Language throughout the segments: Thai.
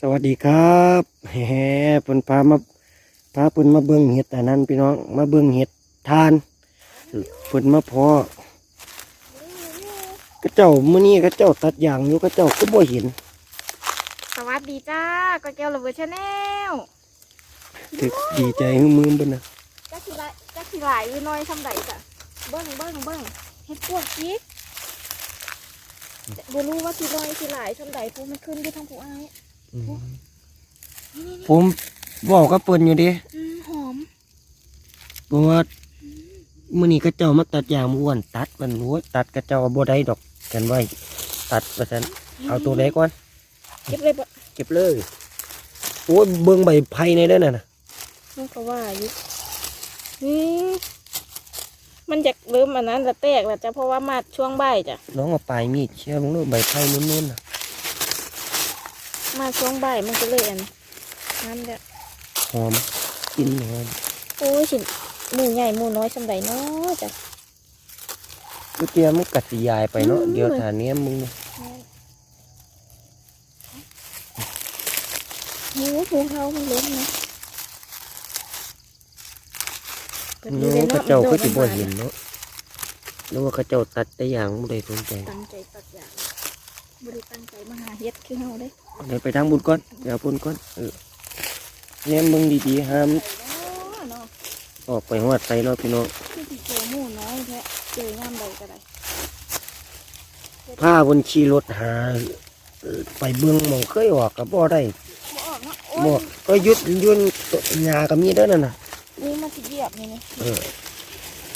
สวัสดีครับแหมเพิ่นพามาพาเพิ่นมาเบิ่งเห็ดอันนั้นพี่น้องมาเบิ่งเห็ดทานเพิ่นมาเพาะกระเจ้ามื้อนี้กระเจ้าตัดยางอยู่กระเจ้าก็บ่เห็น สวัสดีจ้าก็แก้วระเบิดชาแนลถึกดีใจฮือมือเบิ่นน่ะจักสิหลายจักสิหลายอยู่น้อยทำไดจ้ะเบิ้งเบิ้งเบิ้งเฮ็ดพวกจิกบ่รู้ว่าสิน้อยสิหลายทำไดผู้มันขึ้นอยู่ทางผู้อ้ายอืมนี่นี่ ผมบอกกับเพิ่นอยู่เดิอืมหอมเพราะว่ามื้อนี้กระเจ้ามาตัดยางมื้อวันตัดมันโอ้ยตัดกระเจ้าบ่ได้ดอกกันไว้ ตัดว่าซั่นเอาตัวเล็กก่อนเก็บเลยบ่เก็บเลยโอ้ยเบิ่งใบไผ่ในเด้อนั่นน่ะมันก็ว่าอยู่นี่มันจะเริ่มอันนั้นละแตกแล้วจ้ะเพราะว่ามาช่วงบ่ายจ้ะน้องเอาปลายมีดเชื่อมลงใบไผ่นุ่นๆน่ะ มาช่วงบ่ายมันก็เลยอันนั้นแหละหอมกลินหอมโอ้ยสิหมูใหญ่หมูน้อยทำไดเนาะจ้ะก๋วยเตี๋ยวมันกัดสิยายไปเนาะอืมเดี๋ยวฐานเนี้ยมึงหมูหูเขามันล้มนะน้องกระเจ้าก็สิบ่เห็นเนาะแล้วว่ากระเจ้าตัดแต่อย่างบ่ได้สนใจตั้งใจตัดอย่าง บริตั้งใจมาหาเฮ็ดคือเฮาได้เดี๋ยวไปทางบุญก่อนเดี๋ยวบุญก่อนเออเนี่ยมึงดีๆห้ามเนาะออกไปหอดใส่เนาะพี่น้องคือสิเจอหมูน้อยแท้เจอยามใดก็ได้ผ้าบนขี่รถหาเอ่อไปเบิ่งหมองเคยออกก็บ่ได้บ่ออกเนาะบ่โอ้ยก็ยุดยุ่นต้นหญ้าก็มีเด้อนั่นน่ะนี่มันสิเหยียบนี่นี่เออ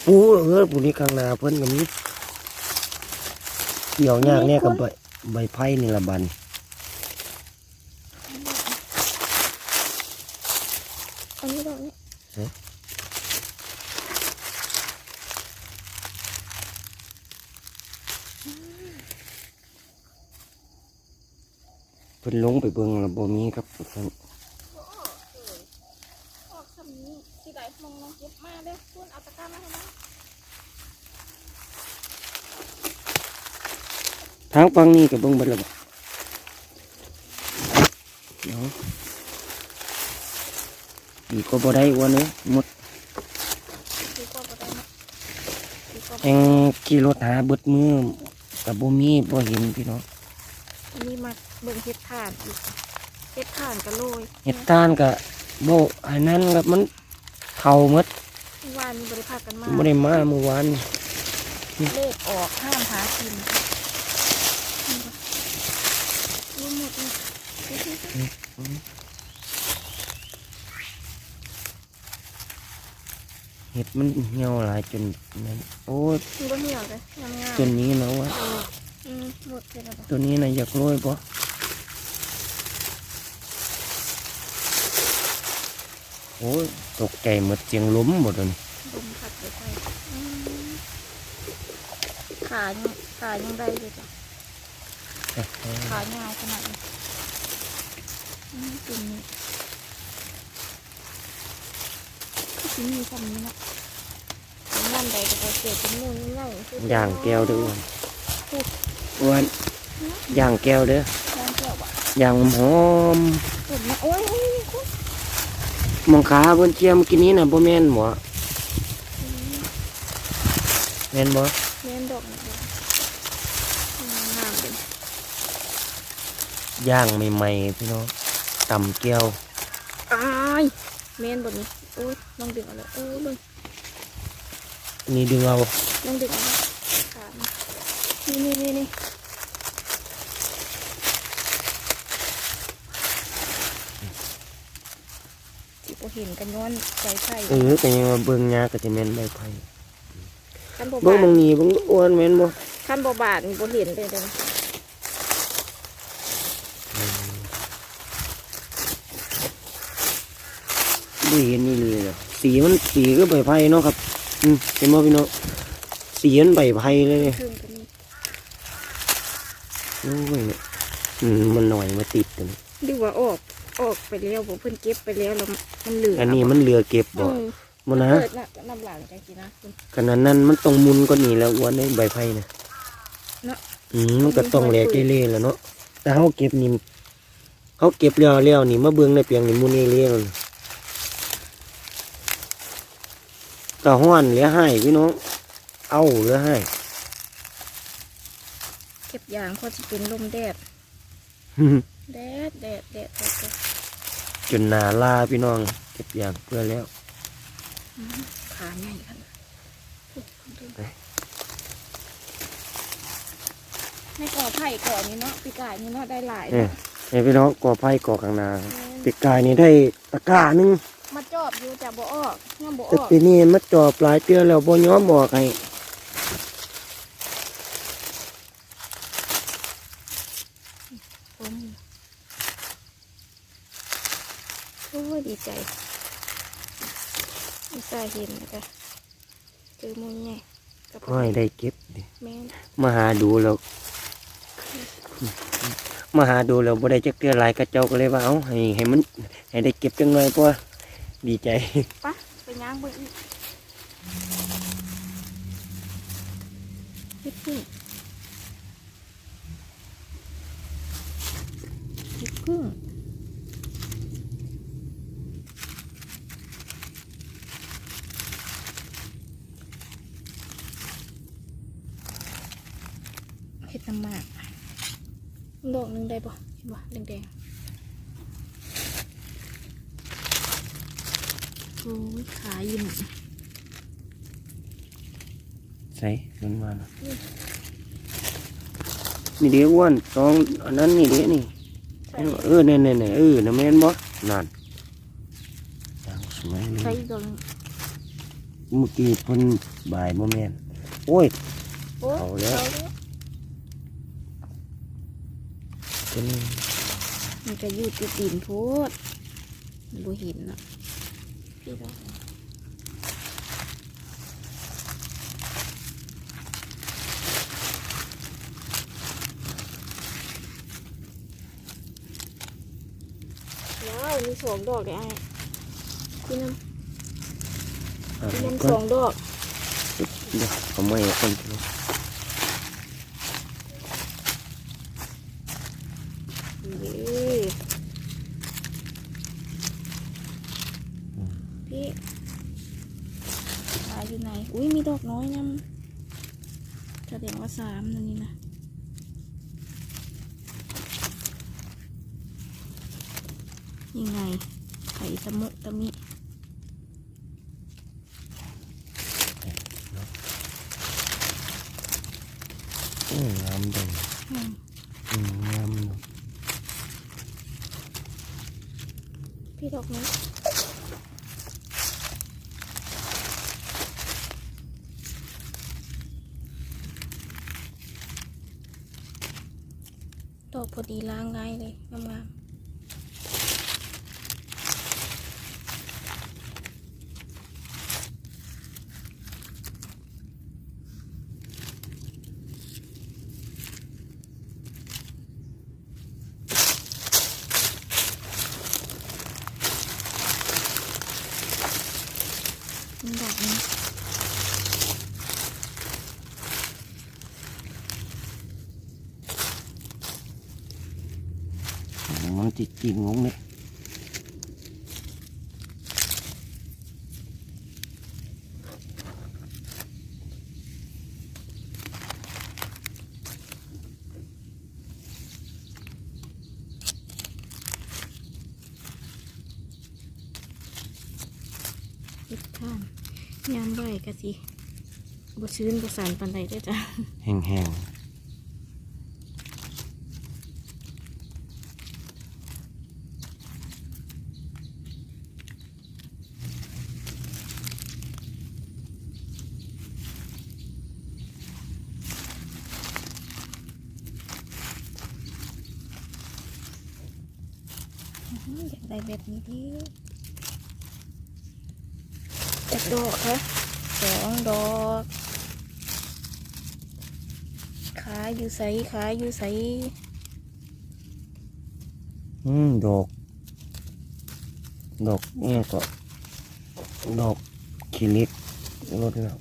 ปูเออปูนี่ข้างหน้าเพิ่นก็มีเกี่ยวยากเนี่ยกับใบ ใบไผ่นี่ละบันอันนี้ดอกนี้เพิ่นลงไปเบิ่งแล้วบ่มีครับเพิ่นบ่ออกเลยออกซ้ำนี้สิได้มองน้องเก็บมาเด้อคุณเอาตะกร้ามาให้นะ ทางฝั่งนี้ก็เบิ่งเบิดแล้วบ่เนาะอีกก็บ่ได้อ้วนเอ้ยหมดดีกว่าบ่ได้เนาะดีกว่าบ่แห่งขี่รถหาเบิดมือก็บ่มีบ่เห็นพี่น้องอันนี้มาเบิ่งเฮ็ดถ่านอีกเฮ็ดถ่านก็โรยเฮ็ดตานก็บ่อันนั้นก็มันเฒ่าหมดเมื่อวานนี้บริพากันมาบ่ได้มาเมื่อวานนี่เลขออกห้ามหากินรู้หมด เห็ดมันเหี่ยวหลายจนนั้นโอ้ยมันก็เหี่ยวเลยงามตัวนี้นะวะอืมหมดเลยตัวนี้นะอยากโรยปะโอ้ยตกใจหมดเสียงล้มหมดเลยดุมผัดไปไปขาขายังได้เลยจ้ะขายาวขนาดนี้ อืมตัวนี้ก็จะมีคำนี้นะนั่นใดก็จะเกิดเป็นนู่นนี่นั่นคืย่างแก้วเด้ออ้วนอ้วนย่างแก้วเด้อย่างแก้วอะย่างหอมเกิดมาโอ้ยโอ้ยโอ้ยมองขาบนเชียมอกินนี้นะบ่แม่นหมอแม่นบ่เล่นดอกนะคะงามเป็นย่างใหม่ๆพี่น้อง ตำแก้วอ้ายเมนบทนี้โอ้ยลองดึงเอาเลยเออเบิ่งนี่ดึงเอาลองดึงเอาเลยขาดนี่นี่นี่นี่ที่พอเห็นกันย้อนใจไผ่เออก็ยังว่าเบิ่งยาก็จะแม่นใบไผ่ขั้นบ่เบิ่งบาหมทองนี้เบิ่งอ้วนแม่นบ่ขั้นบ่บาทนี่บ่เห็นเลยเด้อ ไม่เห็นนี่เลยอะสีมันสีก็ใบไผ่เนาะครับ อืมเห็นบ่พี่น้องสีมันใบไผ่เลยเนี่ยครึ่งกันนี่โอ้ยเนี่ยอืมมันหน่อยมาติดกันดูว่าออกออกไปแล้วบ่เพิ่นเก็บไปแล้วแล้วมันเหลืออัอันนี้มันเหลือเก็บบ่อืมมันนะเกิดน่ะน้ำหลังจังซี่นะคุณขนาดนั้นมันต้องมุนก็นี่แล้วอ้วนในใบไผ่นะเนาะอืมมันก็ต้องแหลกเล่ๆแล้วเนาะแต่เฮาเก็บนี่เขาเก็บแล้วแล้วนี่มาเบิ่งในเปียงนี่มูนี่เลี้ย งตาห้อนเหลือให้พี่น้อง เอาเหลือให้ เก็บยางเพราะจะเป็นลมแดด แดดแดดแดดแดดแดดจนหนาลาพี่น้อง เก็บอย่างเพื่อแล้วอื้อขาใหญ่ขนาดในก่อไผ่ก่อนนี้เนาะปีกายนี้เนาะได้หลายเนี่ยเนาะเนี่ยพี่น้องก่อไผ่ก่อข้างหนาปีกายนี่ได้ตะกร้าหนึงมาจ อบอยู่จะบ่ออกย่ำบ่อแต่อกปีนี้มาจอบหลายเตือแล้วบ่ยอมบอกให้ผมโอ้ยดีใจอุตส่าห์เห็นนะจ้ะเจอมุมไงกับก็ให้ได้เก็บดิแม่นมาหาดูแล้วมาหาดูแล้วบ่ได้จักเตือหลายกระเจ้าก็เลยว่าเอาให้ให้มันให้ได้เก็บจังหน่อยเพราะว่า ดีใจปะไปย่างเบิ่งอีกนิดพึ่งนิดพึ่งเห็ดน้ำหมากดอกหนึ่งได้ปะเห็นปะแดงๆ โอ้ยขายิ้มใส่มันมานะนี่เดี๋ยวอ้วนสองอันนั้นนี่เดี๋ยวนี่ใส่เออเนี่ยเนี่ยเนี่ยเออนะแม่นบ่นั่นจังสวยเลใส่ยอีกดอกหนึ่งเมื่อกี้เพิ่นบ่ายบ่แม่นโอ้ยโอ้ยเอาแล้วเอาแล้วเพิ่นมันจะอยู่ติดดินโพดมันบ่เห็นอะ พี่ดอกว้าวมีสองดอกเลยไอ้พี่น้ำอ่าพี่ก็น้ำสองดอก เดี๋ยวเอาไม่ให้คนกินเย้พี่ขายอยู่ไหน อุ้ยมีด อกน้อยนำแสดงว่าสามนั่นนี่นะนี่ไงไข่ตะมุตะมิอืมงามเด้งอืมอืมงามเนาะพี่ดอกนี้ ดีล้างง่ายเลยงามๆนี่ดอกนี้ มันติดกินงงเลยทิศทางยามบ่อยกะสิบ่ชื้นบ่สานปันใดเด้อจ้ะ แห้งๆ อื้อหืออยากได้แบบนี้ดิ จักดอกคะสองดอกขาอยู่ใสขาอยู่ใสอืมดอก ดอกเนี่ยก็ดอกคิริกรถแล้ว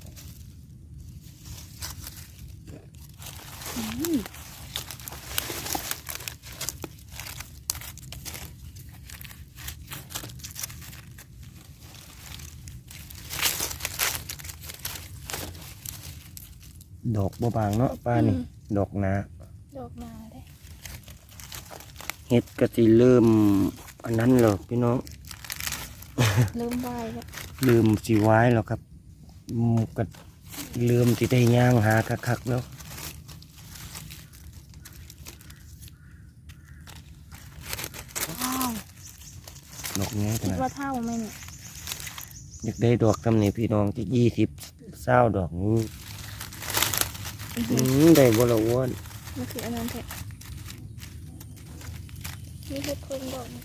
ดอกบ่บางเนาะป้านี่อืมดอกหนาดอกนาได้เฮ็ดก็สิเริ่ม อันนั้นแล้วพี่น้องเริ่มไหวแล้วเริ่มสิไว้แล้วครับอืมก็เริ่มสิได้ย่างหาคักๆแล้วว้าวดอกนี้ขคิดนาดว่าเท่าไหมเนี่ยอยากได้ดอกทำนี่พี่น้องที่ยี่สิบเศร้าดอกนี้ อื้ออืหือมได้บ่ละอ้วนมันคืออันนั้นแท้มีเห็ดเพิ่งดอกนี่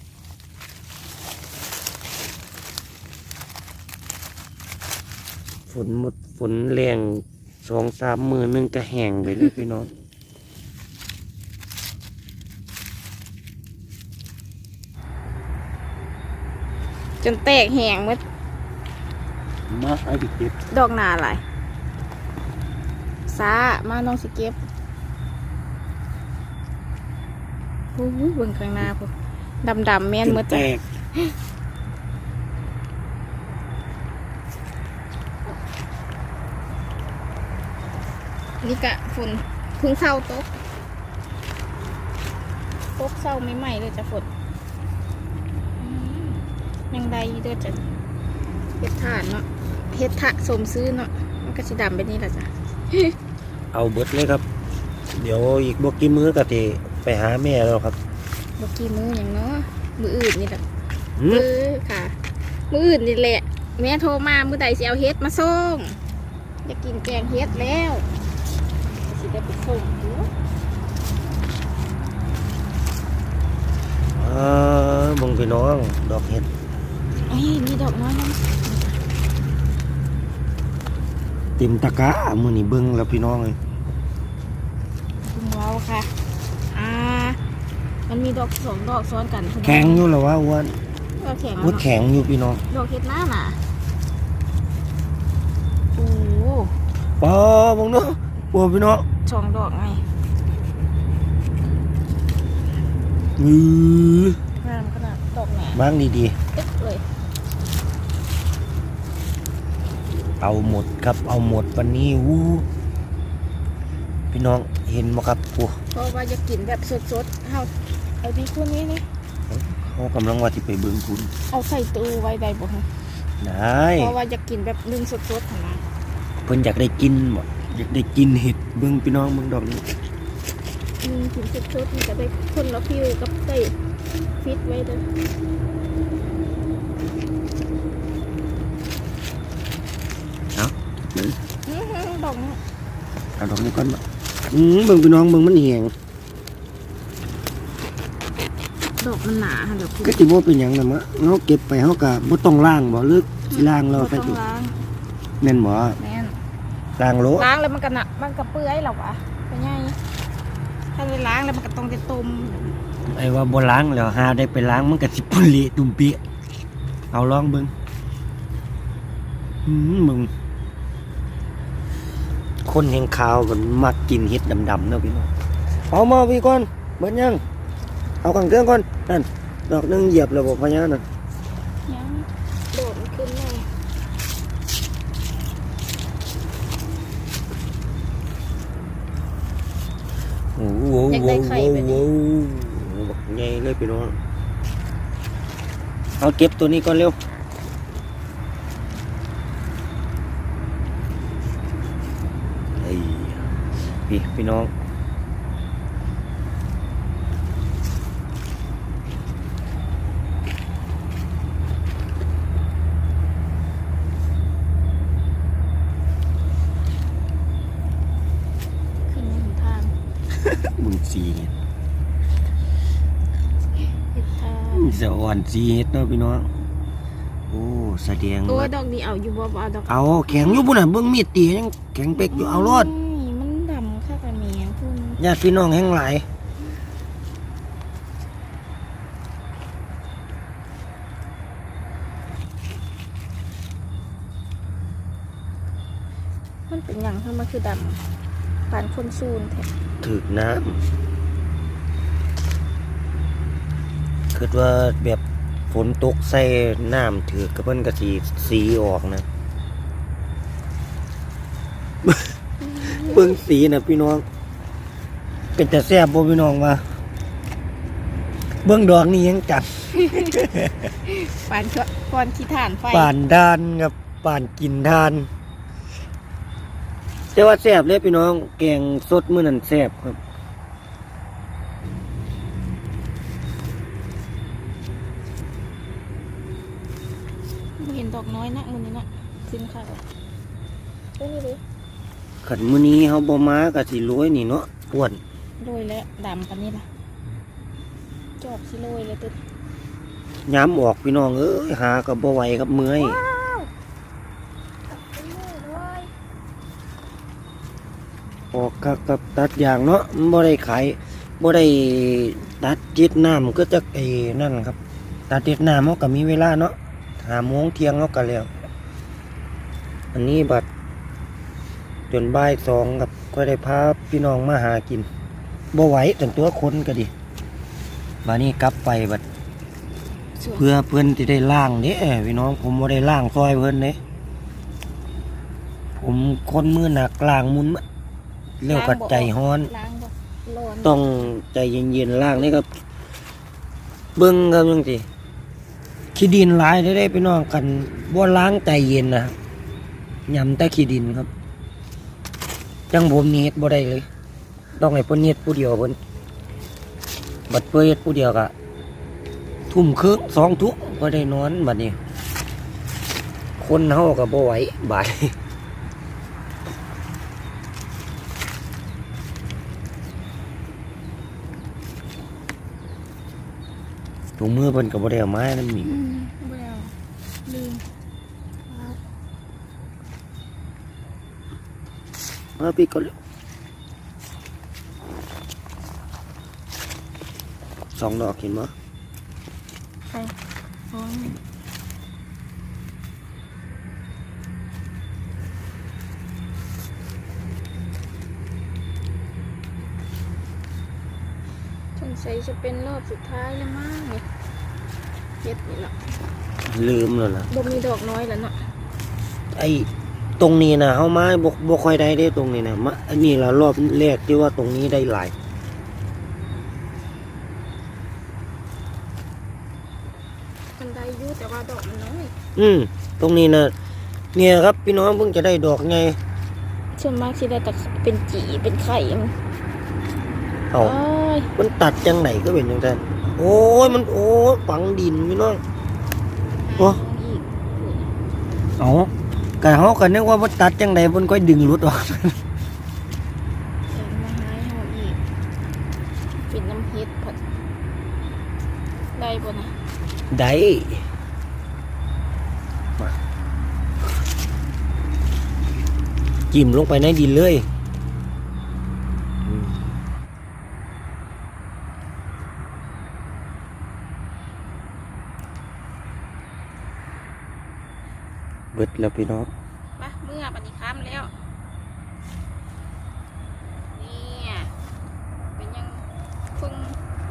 ฝนหมดฝนแรงสองสามมือนึงก็แห้งไปเลยพี่น้องจนแตกแหงหมดมาไอ้ดิเก็บดอกนาหลาย ซามาน้องสิเก็บโอ้ยเบิ่งข้างหน้าพวกดำดำๆแม่นหมดแตจ้ะกนี่กะฝนเพึ่งเศร้าตกตกเศร้าไม่ใหม่เลยจ้ะฝนอืมยังได้อยู่เด้อจ้ะเฮ็ดถ่านเนาะเฮ็ดทะสมซื้อเนาะมันก็สิดำไปนี่แหละจ้ะ เอาเบิดเลยครับ เดี๋ยวอีกบกี่มื้อก็สิไปหาแม่แล้วครับบกี่มืออย่างเนาะมืออื่นนี่แหละหืมืมอค่ะ มืออื่นนี่แหละ แม่โทรมามือใดสิเอาเฮ็ดมาส่งอยากกินแกงเฮ็ดแล้วสิได้ไปส่งอยู่เออเบิ่งพี่น้อง ดอกเห็ดเอ้ยมีดอกน้อยนะ เต็มตะกร้ามื้อนี้เบิ่งแล้วพี่น้องเอ้ยคุณเราค่ะ อ่า มันมีดอกสองดอกซ้อนกันคุณแข็งอยู่แล้วว่าอ้วนดอกแข็งโอ้แล้วเนาะแข็งอยู่พี่น้องดอกเฮ็ดหน้าน่ะโอ้โหปอเบิ่งเนาะโอ้พี่น้องสองดอกไงอืองามขนาดดอกแหน่บางดีตึ๊กเลย ๆ เอาหมดครับเอาหมดวันนี้วู้พี่น้องเห็นบ่ครับโอ้เพราะว่าจะกินแบบสดๆเอาเอาดีคุณนี้นี่เขากำลังว่าสิไปเบิ่งคุณเอาใส่ตู้ไว้ได้บ่ฮะได้เพราะว่าจะกินแบบนึ่งสดๆหั่นนะเพิ่นอยากได้กินบ่อยากได้กินเห็ดเบิ่งพี่น้องเบิ่งดอกนี้นึ่งกินสดๆมันจะได้คนละฟิวกับใส่ฟิตไว้เด้อ เนาะ อื้อหื อดอกนี้เอาดอกนี้ก่อนบ่อืมเบิ่งพี่น้องเบิ่งมันแห้งดอกมันหนาค่ะเดี๋ยวคุณก็สิบ่เป็นหยังน่ะมะเฮาเก็บไปเฮาก็บ่ต้องล้างบ่หรือสิล้างแล้วบ่ไปต้องล้างแม่นบ่แม่นล้างโลล้างแล้วมันก็หนักมันก็เปื่อยหรอวะเป็นไงถ้าได้ล้างแล้วมันก็ต้องได้ต้มไอ้ว่าบ่ล้างแล้วหาได้ไปล้างมันก็สิปุ่นเละตุ่มเปียเอาลองเบิ่งอืมมึง คนแห่งขาวมันมักกินเห็ดดำๆเนาะพี่น้องเอามาพี่ก่อนเบิดยังเอาขังเครื่องก่อนนั่นดอกหนึงเหยียบแล้วบ่พะยาน่ะยังโดดมันขึ้นเลยโอ้โหโอ้โหโอ้โหโอ้โหบักใหญ่เลยพี่น้องเอาเก็บตัวนี้ก่อนเร็วเฮ้ย พี่พี่น้อง ขึ้นหนทางมึงสีเห็ดเฮ็ดทางจะอ่อนสีเห็ดเนาะพี่น้อง โอ้แสดงโอ้ยว่าดอกนี้เอาอยู่บ่บ่เอาดอกเอาแข็งอยู่ปุ่นน่ะเบิ่งมีดตียังแข็งเป็กอยู่เอารอดยมั ญาติพี่น้องแห่งหลายมันเป็นหยังถ้ามันคือดำปานคนซูนแท้ถึกน้ำคิดว่าแบบฝนตกใส่น้ำถือกกระเพิ่นกะสีสีออกนะอเบิ่งสีนะพี่น้อง เป็นแต่แซ่บบ่พี่น้องว่าเบิ่งดอกนี่ยังจับปานเถอะก่อนที่ฐานไฟป่านดานกับป่านกินทานแต่ว่าแซ่บเลยพี่น้อง แกงสดมื้อนั้นแซ่บครับบ่เห็นดอกน้อยนะมื้อนี้นะขึ้นค่ะเอ้ยนี่ดิขันมื้อนี้เฮาบ่มาก็สิรวยนี่เนาะอ้วน โรยแล้วดำกันนี่ล่ะจอบสิโรยเลยตึ๊ดย้ำออกพี่น้องเอ้ยหาก็บ่ไหวกับเมื่อยว้าวเป็นมือเลยออกกับกับตัดยางเนาะมันบ่ได้ขายบ่ได้ตัดจิตน้ำก็จะไอ้นั่นครับ ตัดจิตน้ำเฮาก็มีเวลาเนาะหาโมงเที่ยงเฮาก็แล้ว อันนี้บัดจนบ่ายสองครับก็ได้พาพี่น้องมาหากิน บ่ไหวจนตัวคนก็ดิบานี้กลับไปบัดสวยเพื่อเพื่อนที่ได้ล่างเด้พี่น้องผมบ่ได้ล่างซอยเพื่อนเด้ผมคนมือหนักล่างมุนมะเร็วกัดใจฮ้อนล้างบ่ร้อน ต้องใจเย็นๆล่างนี่ก็เบิ้งครับจังสิขี้ดินหลายได้ได้พี่น้องกันบ่ล้างใจเย็นนะยำแต่ขี้ดินครับ จังผมนี่เฮ็ดบ่ได้เลย ต้องให้เพิ่นเฮ็ดผู้เดียวเพิ่นบัดเพิ่นเฮ็ดผู้เดียวก็ทุ่มครึ่งสองทุ่มก็ได้นอนบัดนี้ คนเฮาก็บ่ไหวบายถุงมือเพิ่นก็บ่ได้เอามานํมีอืมบ่ได้เอาลืมเอามาพี่ก็เลยส องดอกเห็นมั้ยไปอ๋อสงสัยจะเป็นรอบสุดท้ายแล้วมั้งนี่เฮ็ดนี่เนาะลืมแล้วล่ะบ่มีดอกน้อยแล้วเนาะไอ้ตรงนี้นะเฮามาบ่บ่ค่อยได้เด้ตรงนี้นะมาอันนี้ละรอบแรกที่ว่าตรงนี้ได้หลาย มันได้อยู่แต่ว่าดอกมันน้ อยอืมตรงนี้นะเนี่ยครับพี่น้องเพิ่งจะได้ดอกไงส่วนมากสิได้แต่เป็นจีเป็นไข่มันเอาโอ้ยมันตัดจังไหนก็เป็นจังซั่นโอ้ยมันโอ้ยฝังดินพี่น้องโอ้หาอีกเอาก็เฮาก็นึกว่ามันตัดจังไดเพิ่นค่อยดึงหลุดออกเดี๋ยวมาหาให้เฮาอีกเป็นน้ำเฮ็ดผัดได้บ่นะได้มา จิ้มลงไปในดินเลยอืมเบิดแล้วพี่น้องมาเมื่อบัดนี้ค้ำแล้ว เนี่ยเป็นยังคง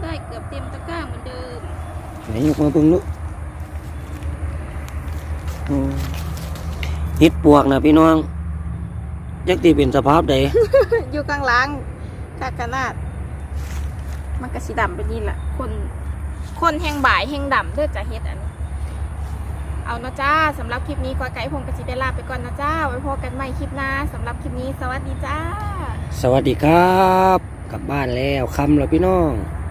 ได้เกือบเต็มตะกร้าเหมือนเดิม ไหนยกมาเบิ่งลูกอืมเฮ็ดปวกนะพี่น้อง ยักตีเป็นสภาพใด อยู่กลางล้างกากะนาดมันก็สีดำไปนี่แหละคน คนแห่งบ่ายแห่งดำเด้อจะเฮ็ดอันนี้เอาเนาะจ้าสำหรับคลิปนี้กวาไก่พงกระสิได้ลาไปก่อนนะจ้า ไว้พบกันใหม่คลิปหน้าสำหรับคลิปนี้ สวัสดีจ้า สวัสดีครับ กลับบ้านแล้วค่ำแล้วพี่น้องบ